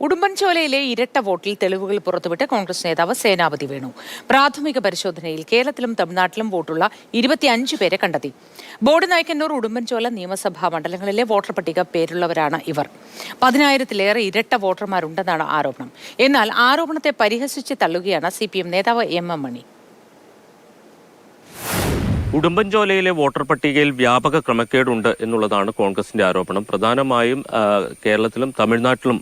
ഉടുമ്പൻചോലയിലെ ഇരട്ട വോട്ടിൽ തെളിവുകൾ പുറത്തുവിട്ട് കോൺഗ്രസ് നേതാവ് സേനാപതി വേണു. പ്രാഥമിക പരിശോധനയിൽ കേരളത്തിലും തമിഴ്നാട്ടിലും വോട്ടുള്ള ഇരുപത്തിയഞ്ച് പേരെ കണ്ടെത്തി. ബോർഡ് നായ്ക്കന്നൂർ ഉടുമ്പൻചോല നിയമസഭാ മണ്ഡലങ്ങളിലെ വോട്ടർ പട്ടിക പേരുള്ളവരാണ് ഇവർ. പതിനായിരത്തിലേറെ ഇരട്ട വോട്ടർമാരുണ്ടെന്നാണ് ആരോപണം. എന്നാൽ ആരോപണത്തെ പരിഹസിച്ച് തള്ളുകയാണ് സി നേതാവ് എം എം മണി. ഉടുമ്പൻചോലയിലെ വോട്ടർ പട്ടികയിൽ വ്യാപക ക്രമക്കേടുണ്ട് എന്നുള്ളതാണ് കോൺഗ്രസിന്റെ ആരോപണം. പ്രധാനമായും കേരളത്തിലും തമിഴ്നാട്ടിലും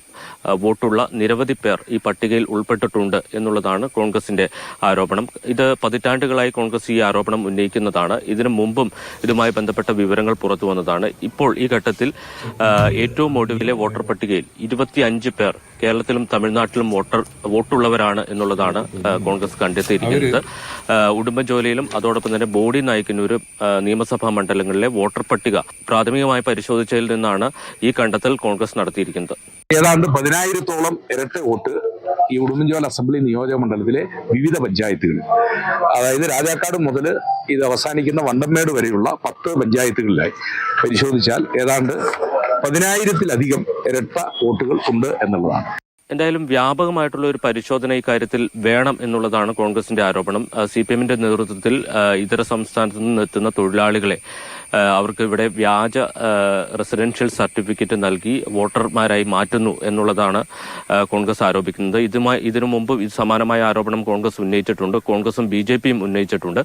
വോട്ടുള്ള നിരവധി പേർ ഈ പട്ടികയിൽ ഉൾപ്പെട്ടിട്ടുണ്ട് എന്നുള്ളതാണ് കോൺഗ്രസിന്റെ ആരോപണം. ഇത് പതിറ്റാണ്ടുകളായി കോൺഗ്രസ് ഈ ആരോപണം ഉന്നയിക്കുന്നതാണ്. ഇതിനു മുമ്പും ഇതുമായി ബന്ധപ്പെട്ട വിവരങ്ങൾ പുറത്തു വന്നതാണ് ഇപ്പോൾ ഈ ഘട്ടത്തിൽ ഏറ്റവും ഒടുവിലെ വോട്ടർ പട്ടികയിൽ ഇരുപത്തിയഞ്ച് പേർ കേരളത്തിലും തമിഴ്നാട്ടിലും വോട്ടർ വോട്ടുള്ളവരാണ് എന്നുള്ളതാണ് കോൺഗ്രസ് കണ്ടെത്തിയിരിക്കുന്നത്. ഉടുമ്പൻചോലയിലും അതോടൊപ്പം തന്നെ ബോഡി നയിക്കുന്ന ഒരു നിയമസഭാ മണ്ഡലങ്ങളിലെ വോട്ടർ പട്ടിക പ്രാഥമികമായി പരിശോധിച്ചതിൽ നിന്നാണ് ഈ കണ്ടെത്തൽ കോൺഗ്രസ് നടത്തിയിരിക്കുന്നത്. ഏതാണ്ട് പതിനായിരത്തോളം ഇരട്ട വോട്ട് ഈ ഉടുമ്പൻചോല അസംബ്ലി നിയോജക മണ്ഡലത്തിലെ വിവിധ പഞ്ചായത്തുകളിൽ. അതായത് രാജാക്കാട് മുതൽ ഇത് അവസാനിക്കുന്ന വണ്ടമേട് വരെയുള്ള പത്ത് പഞ്ചായത്തുകളിലായി പരിശോധിച്ചാൽ ഏതാണ്ട് പതിനായിരത്തിലധികം ഇരട്ട വോട്ടുകൾ ഉണ്ട് എന്നുള്ളതാണ്. എന്തായാലും വ്യാപകമായിട്ടുള്ള ഒരു പരിശോധന ഇക്കാര്യത്തിൽ വേണം എന്നുള്ളതാണ് കോൺഗ്രസിന്റെ ആരോപണം. സി പി എമ്മിന്റെ നേതൃത്വത്തിൽ ഇതര സംസ്ഥാനത്തു നിന്ന് എത്തുന്ന തൊഴിലാളികളെ അവർക്ക് ഇവിടെ വ്യാജ റെസിഡൻഷ്യൽ സർട്ടിഫിക്കറ്റ് നൽകി വോട്ടർമാരായി മാറ്റുന്നു എന്നുള്ളതാണ് കോൺഗ്രസ് ആരോപിക്കുന്നത്. ഇതുമായി ഇതിനു മുമ്പ് സമാനമായ ആരോപണം കോൺഗ്രസ് ഉന്നയിച്ചിട്ടുണ്ട്. കോൺഗ്രസും ബി ജെ പിയും ഉന്നയിച്ചിട്ടുണ്ട്.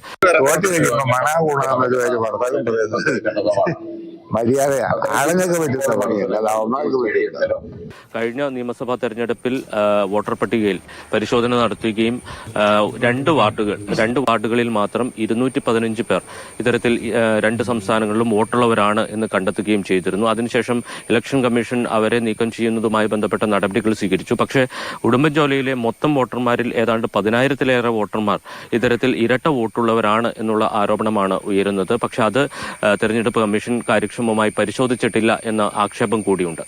കഴിഞ്ഞ നിയമസഭാ തെരഞ്ഞെടുപ്പിൽ വോട്ടർ പട്ടികയിൽ പരിശോധന നടത്തുകയും രണ്ട് വാർഡുകൾ രണ്ട് വാർഡുകളിൽ മാത്രം ഇരുന്നൂറ്റി പതിനഞ്ച് പേർ ഇത്തരത്തിൽ രണ്ട് സംസ്ഥാനങ്ങളിലും വോട്ടുള്ളവരാണ് എന്ന് കണ്ടെത്തുകയും ചെയ്തിരുന്നു. അതിനുശേഷം ഇലക്ഷൻ കമ്മീഷൻ അവരെ നീക്കം ചെയ്യുന്നതുമായി ബന്ധപ്പെട്ട നടപടികൾ സ്വീകരിച്ചു. പക്ഷേ ഉടുമ്പൻചോലയിലെ മൊത്തം വോട്ടർമാരിൽ ഏതാണ്ട് പതിനായിരത്തിലേറെ വോട്ടർമാർ ഇത്തരത്തിൽ ഇരട്ട വോട്ടുള്ളവരാണ് എന്നുള്ള ആരോപണമാണ് ഉയരുന്നത്. പക്ഷെ അത് തെരഞ്ഞെടുപ്പ് കമ്മീഷൻ കാര്യക്ഷമമായി പരിശോധിച്ചിട്ടില്ല എന്ന ആക്ഷേപം കൂടിയുണ്ട്